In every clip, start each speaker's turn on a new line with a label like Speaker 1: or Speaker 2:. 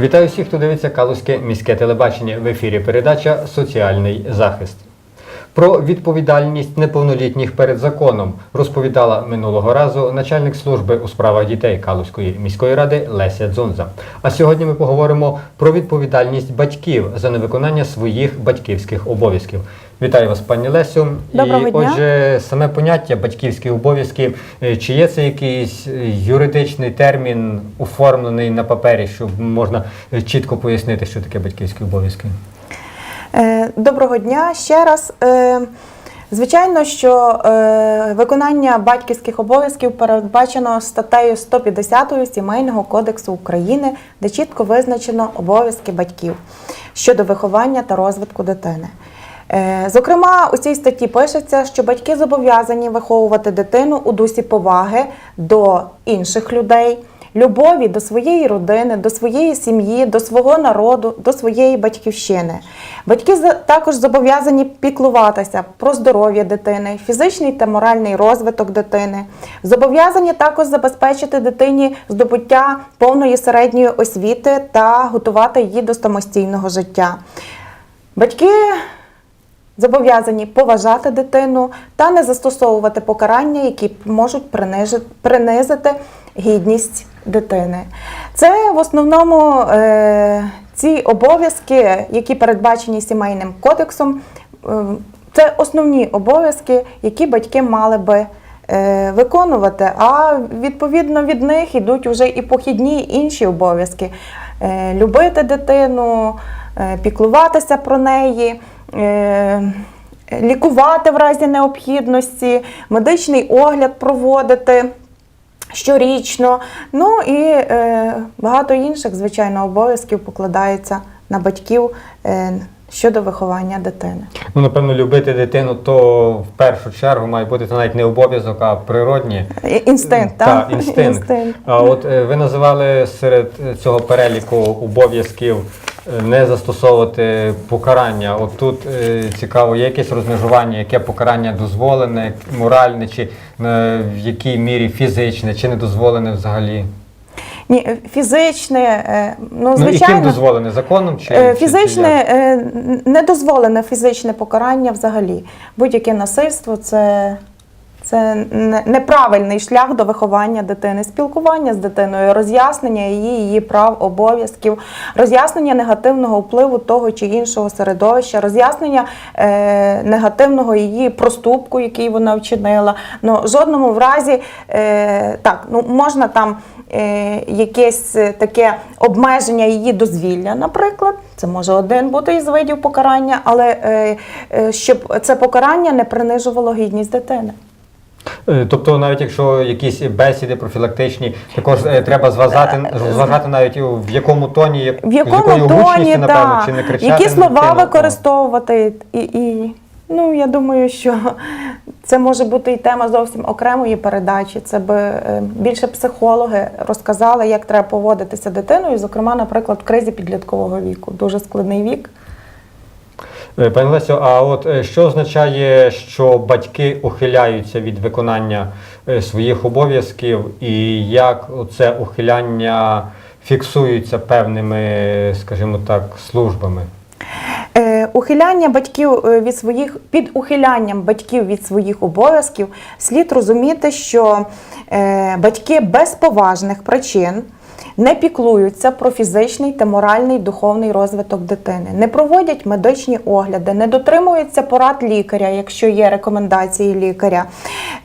Speaker 1: Вітаю всіх, хто дивиться Калузьке міське телебачення. В ефірі передача Соціальний захист. Про відповідальність неповнолітніх перед законом розповідала минулого разу начальник служби у справах дітей Калузької міської ради Леся Дзонза. А сьогодні ми поговоримо про відповідальність батьків за невиконання своїх батьківських обов'язків. Вітаю вас, пані Лесю.
Speaker 2: Доброго
Speaker 1: І
Speaker 2: дня.
Speaker 1: отже, саме поняття батьківські обов'язки, е, чи є це якийсь е, юридичний термін, оформлений на папері, щоб можна е, чітко пояснити, що таке батьківські обов'язки?
Speaker 2: Доброго дня ще раз. Звичайно, що виконання батьківських обов'язків передбачено статтею 150 Сімейного кодексу України, де чітко визначено обов'язки батьків щодо виховання та розвитку дитини. Е, Зокрема, у цій статті пишеться, що батьки зобов'язані виховувати дитину у дусі поваги до інших людей, любові до своєї родини, до своєї сім'ї, до свого народу, до своєї батьківщини. Батьки також зобов'язані піклуватися про здоров'я дитини, фізичний та моральний розвиток дитини. Зобов'язані також забезпечити дитині здобуття повної середньої освіти та готувати її до самостійного життя. Батьки зобов'язані поважати дитину та не застосовувати покарання, які можуть принижи- принизити гідність дитини. Це в основному е, ці обов'язки, які передбачені сімейним кодексом, е, це основні обов'язки, які батьки мали би е, виконувати. А відповідно від них йдуть вже і похідні і інші обов'язки: Е, любити дитину, е, піклуватися про неї. Е, Лікувати в разі необхідності, медичний огляд проводити щорічно. Ну і е, багато інших, звичайно, обов'язків покладається на батьків е, щодо виховання дитини.
Speaker 1: Ну, напевно, любити дитину, то в першу чергу має бути це навіть не обов'язок, а природні.
Speaker 2: Інстинкт,
Speaker 1: Та,
Speaker 2: так?
Speaker 1: інстинкт.
Speaker 2: Інстинкт.
Speaker 1: А от е, ви називали серед цього переліку обов'язків не застосовувати покарання. От тут е, цікаво, є якесь розмежування, яке покарання дозволене, моральне, чи е, в якій мірі фізичне, чи не дозволене взагалі?
Speaker 2: Ні, е, фізичне, е, ну,
Speaker 1: Ну, яким
Speaker 2: звичайно.
Speaker 1: дозволене законом чи,
Speaker 2: Е,
Speaker 1: чи- чи
Speaker 2: Фізичне не дозволене фізичне покарання взагалі. Будь-яке насильство це, це неправильний шлях до виховання дитини, спілкування з дитиною, роз'яснення її, її прав, обов'язків, роз'яснення негативного впливу того чи іншого середовища, роз'яснення е, негативного її проступку, який вона вчинила. Ну, жодному в разі е, так, ну можна там е, якесь таке обмеження її дозвілля, наприклад. Це може один бути із видів покарання, але е, е, щоб це покарання не принижувало гідність дитини.
Speaker 1: Е, Тобто, навіть якщо якісь бесіди профілактичні, також е, треба зважати, зважати навіть в якому тоні,
Speaker 2: В якому тоні,
Speaker 1: напевно, чи не кричати.
Speaker 2: які слова використовувати. І, і, ну, я думаю, що це може бути і тема зовсім окремої передачі. Це би е, більше психологи розказали, як треба поводитися дитиною, зокрема, наприклад, в кризі підліткового віку. Дуже складний вік.
Speaker 1: Е, Пані Лесю, а от е, що означає, що батьки ухиляються від виконання е, своїх обов'язків, і як це ухиляння фіксується певними, скажімо так, службами?
Speaker 2: Ухиляння батьків від своїх під ухилянням батьків від своїх обов'язків слід розуміти, що батьки без поважних причин не піклуються про фізичний та моральний духовний розвиток дитини, не проводять медичні огляди, не дотримуються порад лікаря, якщо є рекомендації лікаря,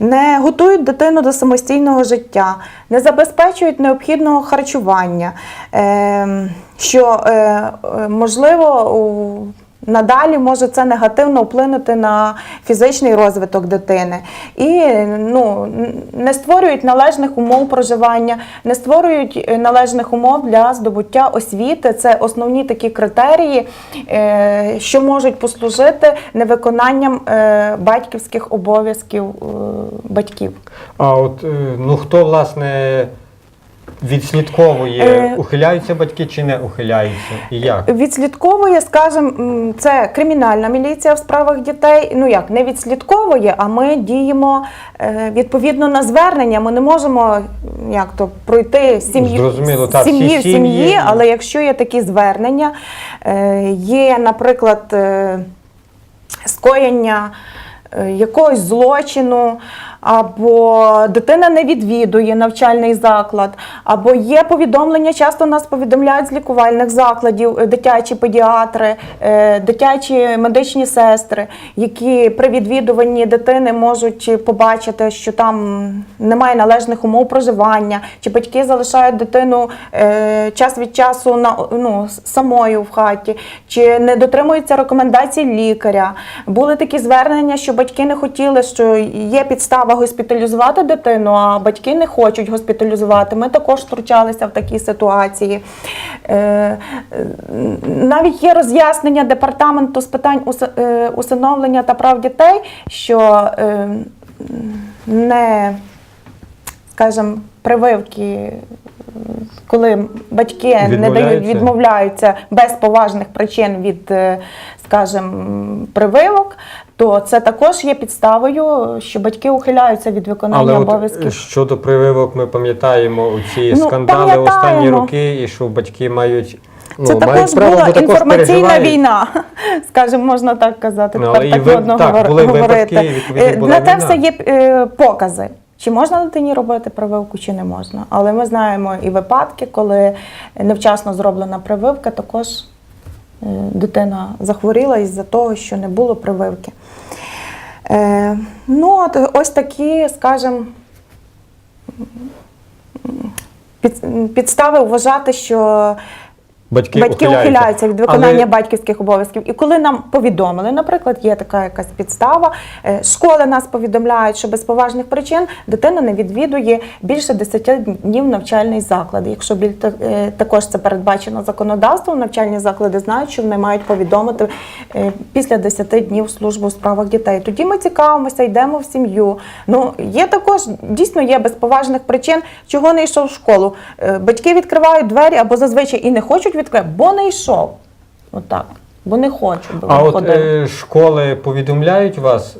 Speaker 2: не готують дитину до самостійного життя, не забезпечують необхідного харчування, е, що е, е, можливо Надалі може це негативно вплинути на фізичний розвиток дитини і ну, не створюють належних умов проживання, не створюють е, належних умов для здобуття освіти. Це основні такі критерії, е, що можуть послужити невиконанням е, батьківських обов'язків батьків.
Speaker 1: А от ну хто власне відслідковує,
Speaker 2: Е,
Speaker 1: ухиляються батьки чи не ухиляються? І як?
Speaker 2: Відслідковує, скажімо, це кримінальна міліція в справах дітей. Ну як не відслідковує, а ми діємо е, відповідно на звернення. Ми не можемо як то пройти сім'ї
Speaker 1: Зрозуміло, всі
Speaker 2: сім'ї в
Speaker 1: сім'ї,
Speaker 2: сім'ї, але якщо є такі звернення, е, є, наприклад, е, скоєння е, якогось злочину, або дитина не відвідує навчальний заклад, або є повідомлення, часто нас повідомляють з лікувальних закладів, е, дитячі педіатри, е, дитячі медичні сестри, які при відвідуванні дитини можуть побачити, що там немає належних умов проживання, чи батьки залишають дитину е, час від часу на ну, самою в хаті, чи не дотримуються рекомендацій лікаря. Були такі звернення, що батьки не хотіли, що є підстава госпіталізувати дитину, а батьки не хочуть госпіталізувати. Ми також втручалися в такі ситуації. Е, Навіть є роз'яснення департаменту з питань е, усиновлення та прав дітей, що е, не скажімо, прививки, коли батьки не дають,
Speaker 1: Відмовляються?
Speaker 2: без поважних причин від, скажімо, прививок, то це також є підставою, що батьки ухиляються від виконання
Speaker 1: Але от, е,
Speaker 2: обов'язків.
Speaker 1: щодо прививок, ми пам'ятаємо ці
Speaker 2: Ну,
Speaker 1: скандали останні роки, і що батьки мають.
Speaker 2: Це
Speaker 1: ну,
Speaker 2: також
Speaker 1: право,
Speaker 2: була
Speaker 1: також
Speaker 2: інформаційна
Speaker 1: переживають.
Speaker 2: війна, скажімо, можна так казати.
Speaker 1: Ну,
Speaker 2: Тепер
Speaker 1: але і
Speaker 2: так
Speaker 1: ви- так,
Speaker 2: говор-
Speaker 1: були
Speaker 2: говорити.
Speaker 1: випадки,
Speaker 2: Е,
Speaker 1: була
Speaker 2: На те
Speaker 1: війна.
Speaker 2: все є е, покази. Чи можна дитині робити прививку, чи не можна. Але ми знаємо і випадки, коли невчасно зроблена прививка, також дитина захворіла із-за того, що не було прививки. Е, ну, от ось такі, скажімо, під, підстави вважати, що
Speaker 1: Батьки,
Speaker 2: Батьки ухиляються від виконання
Speaker 1: Але-
Speaker 2: батьківських обов'язків. І коли нам повідомили, наприклад, є така якась підстава, е, школи нас повідомляють, що без поважних причин дитина не відвідує більше 10 днів навчальний заклад. Якщо е, також це передбачено законодавством, навчальні заклади знають, що вони мають повідомити е, після 10 днів службу у справах дітей. Тоді ми цікавимося, йдемо в сім'ю. Ну є також дійсно є без поважних причин, чого не йшов в школу. Батьки відкривають двері або зазвичай і не хочуть відкривати, бо не йшов. Отак. Бо не хочу, бо
Speaker 1: А от е, школи повідомляють вас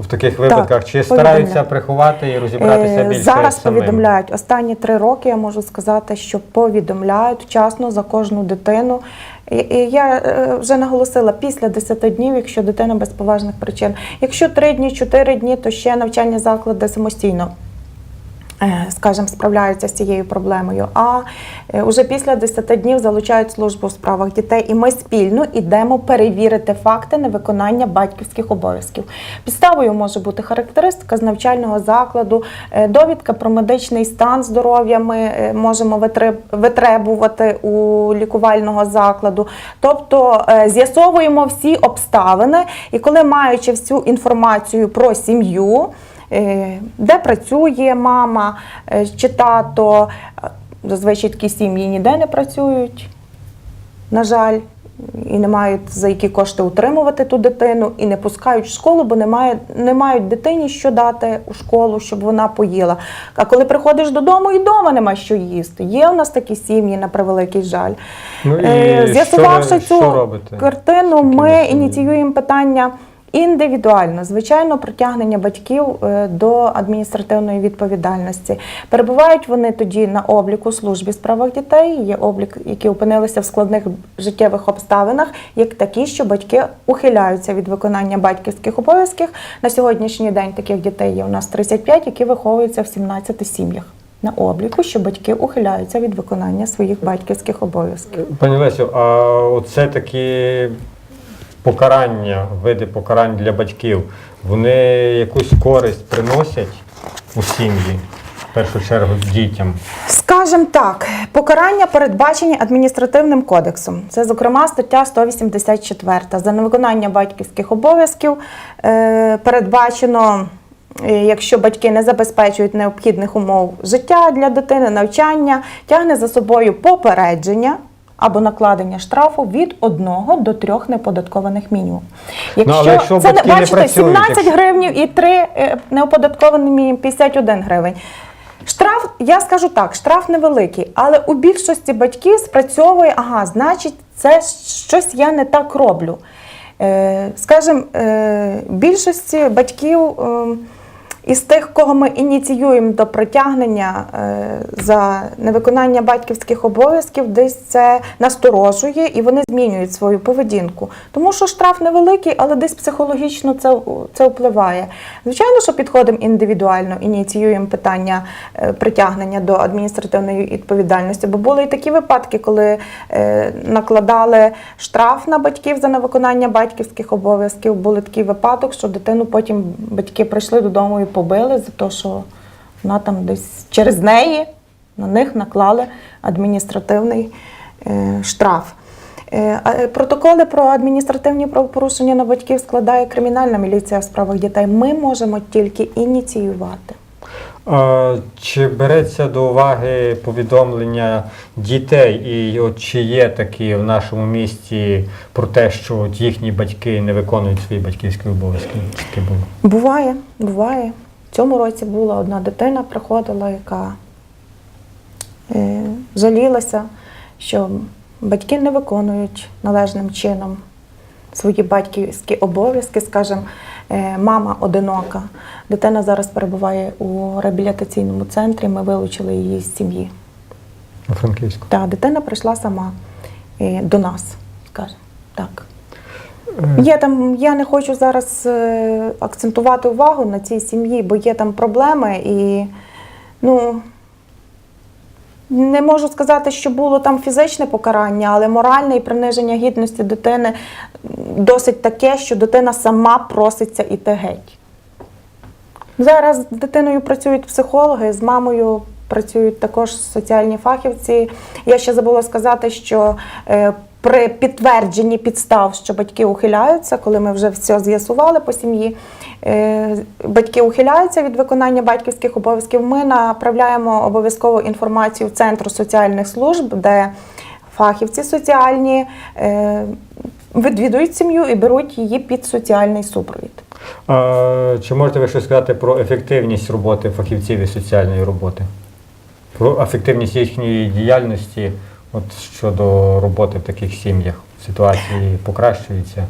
Speaker 1: в таких випадках, чи стараються приховати і розібратися
Speaker 2: Е,
Speaker 1: більше
Speaker 2: Зараз
Speaker 1: самим?
Speaker 2: повідомляють. Останні три роки я можу сказати, що повідомляють вчасно за кожну дитину. І- і Я е, вже наголосила після 10 днів, якщо дитина без поважних причин. Якщо 3 дні, 4 дні, то ще навчальні заклади самостійно. Е, Скажімо, справляються з цією проблемою. А е, уже після 10 днів залучають службу у справах дітей, і ми спільно йдемо перевірити факти невиконання батьківських обов'язків. Підставою може бути характеристика з навчального закладу, е, довідка про медичний стан здоров'я. Ми е, можемо витребувати у лікувального закладу. Тобто е, з'ясовуємо всі обставини, і коли маючи всю інформацію про сім'ю. Е, де працює мама е, чи тато. Е, Зазвичай такі сім'ї ніде не працюють, на жаль, і не мають за які кошти утримувати ту дитину, і не пускають в школу, бо немає, не мають дитині що дати у школу, щоб вона поїла. А коли приходиш додому, і вдома нема що їсти. Є у нас такі сім'ї, на превеликий жаль.
Speaker 1: Ну
Speaker 2: З'ясувавши цю
Speaker 1: що
Speaker 2: картину, ми ініціюємо питання. Індивідуально, звичайно, притягнення батьків е, до адміністративної відповідальності. Перебувають вони тоді на обліку службі справах дітей. Є облік, які опинилися в складних життєвих обставинах, як такі, що батьки ухиляються від виконання батьківських обов'язків. На сьогоднішній день таких дітей є у нас 35, які виховуються в 17 сім'ях. На обліку, що батьки ухиляються від виконання своїх батьківських обов'язків.
Speaker 1: Пані Лесю, а оце такі покарання, види покарань для батьків, вони якусь користь приносять у сім'ї, в першу чергу дітям.
Speaker 2: Скажем так, покарання передбачені адміністративним кодексом. Це, зокрема, стаття 184. За невиконання батьківських обов'язків е, передбачено, е, якщо батьки не забезпечують необхідних умов життя для дитини, навчання, тягне за собою попередження. Або накладення штрафу від 1 до 3 неподаткованих мінімум. Якщо,
Speaker 1: Ну, якщо
Speaker 2: це
Speaker 1: батьки не
Speaker 2: бачите,
Speaker 1: працюють,
Speaker 2: 17
Speaker 1: якщо-
Speaker 2: гривнів і 3 неоподатковані мінімум 51 гривень. Штраф, я скажу так, штраф невеликий, але у більшості батьків спрацьовує, ага, значить, це щось я не так роблю. Е, скажімо, е, більшості батьків е, із тих, кого ми ініціюємо до притягнення е, за невиконання батьківських обов'язків, десь це насторожує і вони змінюють свою поведінку. Тому що штраф невеликий, але десь психологічно це, це впливає. Звичайно, що підходимо індивідуально, ініціюємо питання е, притягнення до адміністративної відповідальності. Бо були і такі випадки, коли е, накладали штраф на батьків за невиконання батьківських обов'язків. Були такий випадок, що дитину потім батьки прийшли додому і побили за те, що вона там десь через неї на них наклали адміністративний е, штраф. Е, е, Протоколи про адміністративні правопорушення на батьків складає кримінальна міліція в справах дітей. Ми можемо тільки ініціювати.
Speaker 1: Чи береться до уваги повідомлення дітей, і от чи є такі в нашому місті про те, що от їхні батьки не виконують свої батьківські обов'язки?
Speaker 2: Буває, буває. В цьому році була одна дитина, приходила, яка е, жалілася, що батьки не виконують належним чином свої батьківські обов'язки. Скажімо, мама одинока. Дитина зараз перебуває у реабілітаційному центрі. Ми вилучили її з сім'ї.
Speaker 1: У Франківську.
Speaker 2: Та дитина прийшла сама е, до нас, скажімо так.
Speaker 1: Е,
Speaker 2: Є там, я не хочу зараз е, акцентувати увагу на цій сім'ї, бо є там проблеми і ну. Не можу сказати, що було там фізичне покарання, але моральне і приниження гідності дитини досить таке, що дитина сама проситься іти геть. Зараз з дитиною працюють психологи, з мамою працюють також соціальні фахівці. Я ще забула сказати, що е, при підтвердженні підстав, що батьки ухиляються, коли ми вже все з'ясували по сім'ї, батьки ухиляються від виконання батьківських обов'язків. Ми направляємо обов'язкову інформацію в Центр соціальних служб, де фахівці соціальні е, відвідують сім'ю і беруть її під соціальний супровід.
Speaker 1: А, чи можете ви щось сказати про ефективність роботи фахівців із соціальної роботи? Про ефективність їхньої діяльності от щодо роботи в таких сім'ях? Ситуації покращуються?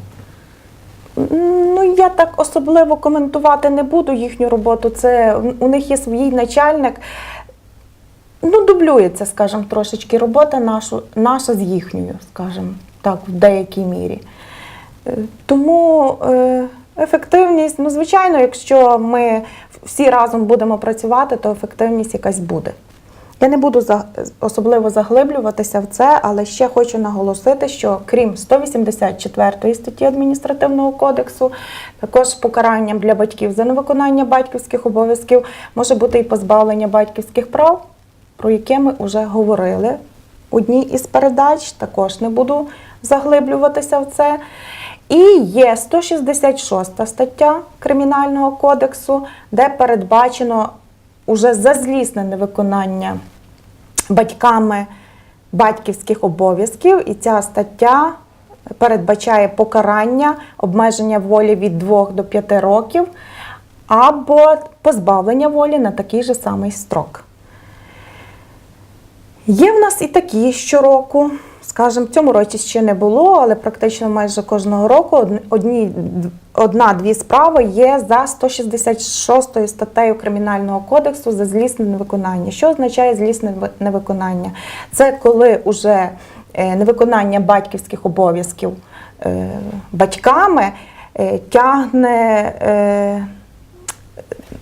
Speaker 2: Я так особливо коментувати не буду їхню роботу. Це у них є свій начальник. Ну, дублюється, скажімо, трошечки робота нашу, наша з їхньою, скажімо, так, в деякій мірі. Е, Тому е, ефективність, ну, звичайно, якщо ми всі разом будемо працювати, то ефективність якась буде. Я не буду особливо заглиблюватися в це, але ще хочу наголосити, що крім 184 статті адміністративного кодексу, також покаранням для батьків за невиконання батьківських обов'язків може бути і позбавлення батьківських прав, про яке ми вже говорили одній із передач. Також не буду заглиблюватися в це. І є 166 стаття Кримінального кодексу, де передбачено уже за злісне невиконання батьками батьківських обов'язків, і ця стаття передбачає покарання, обмеження волі від 2 до 5 років або позбавлення волі на такий же самий строк. Є в нас і такі щороку, скажімо, в цьому році ще не було, але практично майже кожного року одн- одні, одна-дві справи є за 166 статтею Кримінального кодексу за злісне невиконання. Що означає злісне невиконання? Це коли уже е, невиконання батьківських обов'язків е, батьками е, тягне.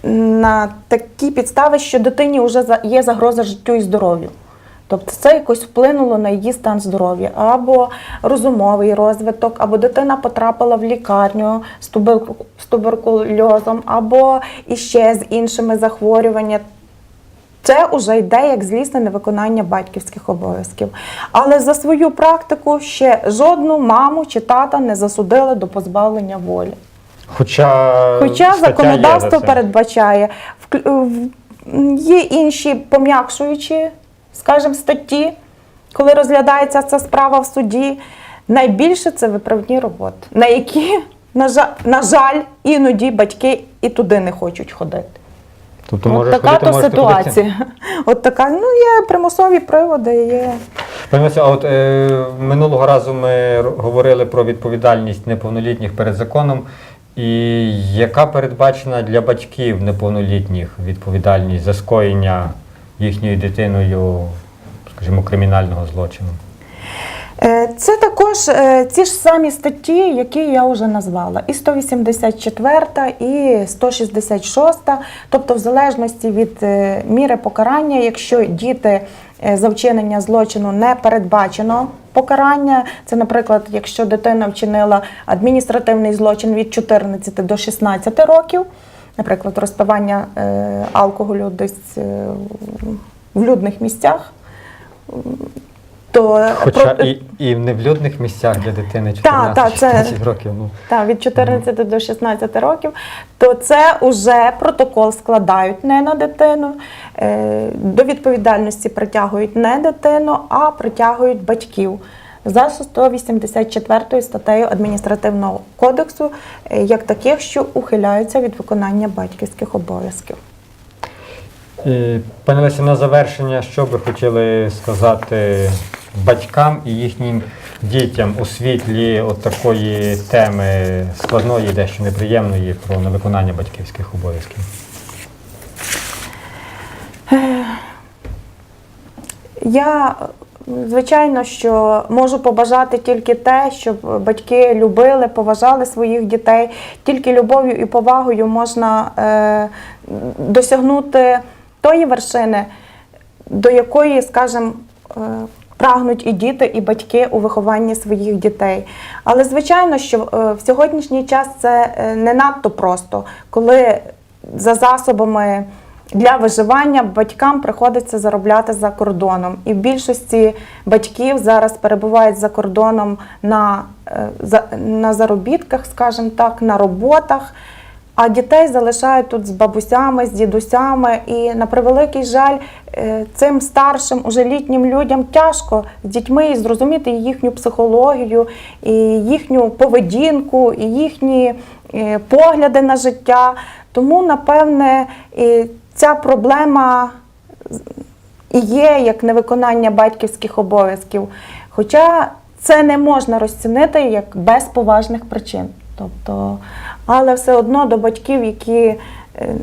Speaker 2: на такі підстави, що дитині вже є загроза життю і здоров'ю. Тобто це якось вплинуло на її стан здоров'я, або розумовий розвиток, або дитина потрапила в лікарню з туберкульозом, або іще з іншими захворюваннями. Це вже йде як злісне невиконання батьківських обов'язків. Але за свою практику ще жодну маму чи тата не засудили до позбавлення волі.
Speaker 1: Хоча,
Speaker 2: Хоча
Speaker 1: стаття є
Speaker 2: законодавство передбачає, є інші пом'якшуючі, скажімо, статті, коли розглядається ця справа в суді. Найбільше це виправні роботи, на які, на жаль, на жаль, іноді батьки і туди не хочуть ходити.
Speaker 1: Тобто
Speaker 2: От така
Speaker 1: ходити,
Speaker 2: то ситуація. От така, ну є примусові приводи, є.
Speaker 1: Пані а от е, минулого разу ми говорили про відповідальність неповнолітніх перед законом. І яка передбачена для батьків неповнолітніх відповідальність за скоєння їхньою дитиною, скажімо, кримінального злочину?
Speaker 2: Е, Це також е, ці ж самі статті, які я вже назвала, і 184, і 166, тобто в залежності від е, міри покарання, якщо діти е, за вчинення злочину не передбачено покарання, це, наприклад, якщо дитина вчинила адміністративний злочин від 14 до 16 років, наприклад, розпивання е, алкоголю десь е, в людних місцях. То
Speaker 1: Хоча
Speaker 2: про-
Speaker 1: і, і в невлюдних місцях для дитини
Speaker 2: Та, та, це-
Speaker 1: років. Ну,
Speaker 2: Так, від 14 до 16 років, то це вже протокол складають не на дитину. е, До відповідальності притягують не дитину, а притягують батьків. За 184 статтею адміністративного кодексу, е, як таких, що ухиляються від виконання батьківських обов'язків.
Speaker 1: І, пані Лесі, на завершення, що би хотіли сказати батькам і їхнім дітям у світлі от такої теми складної, дещо неприємної про невиконання батьківських обов'язків?
Speaker 2: Я звичайно, що можу побажати тільки те, щоб батьки любили, поважали своїх дітей. Тільки любов'ю і повагою можна е, досягнути тої вершини, до якої, скажімо, е, прагнуть і діти, і батьки у вихованні своїх дітей. Але звичайно, що е, в сьогоднішній час це е, не надто просто, коли за засобами для виживання батькам приходиться заробляти за кордоном. І в більшості батьків зараз перебувають за кордоном на, е, на заробітках, скажімо так, на роботах. А дітей залишають тут з бабусями, з дідусями, і на превеликий жаль, е, цим старшим, уже літнім людям тяжко з дітьми зрозуміти їхню психологію, і їхню поведінку, і їхні е, погляди на життя. Тому, напевне, ця проблема і є як невиконання батьківських обов'язків. Хоча це не можна розцінити як без поважних причин. Тобто, але все одно до батьків, які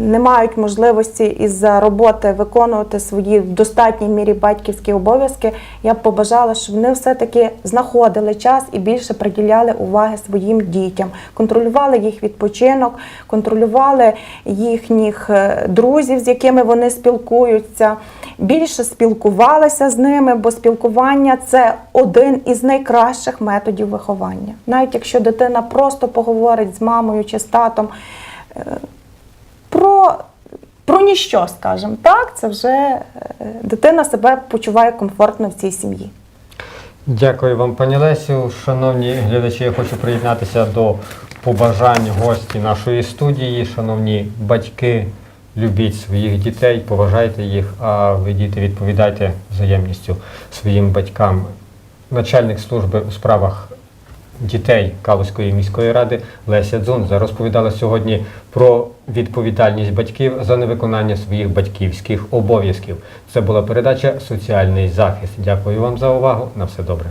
Speaker 2: не мають можливості із-за роботи виконувати свої в достатній мірі батьківські обов'язки, я б побажала, щоб вони все-таки знаходили час і більше приділяли уваги своїм дітям, контролювали їх відпочинок, контролювали їхніх е, друзів, з якими вони спілкуються, більше спілкувалися з ними, бо спілкування це один із найкращих методів виховання. Навіть якщо дитина просто поговорить з мамою чи з татом е, про, про ніщо, скажімо так, це вже е, дитина себе почуває комфортно в цій сім'ї.
Speaker 1: Дякую вам, пані Лесю. Шановні глядачі, я хочу приєднатися до побажань гості нашої студії. Шановні батьки, любіть своїх дітей, поважайте їх, а ви, діти, відповідайте взаємністю своїм батькам. Начальник служби у справах дітей Калузької міської ради Леся Дзунза розповідала сьогодні про відповідальність батьків за невиконання своїх батьківських обов'язків. Це була передача Соціальний захист. Дякую вам за увагу. На все добре.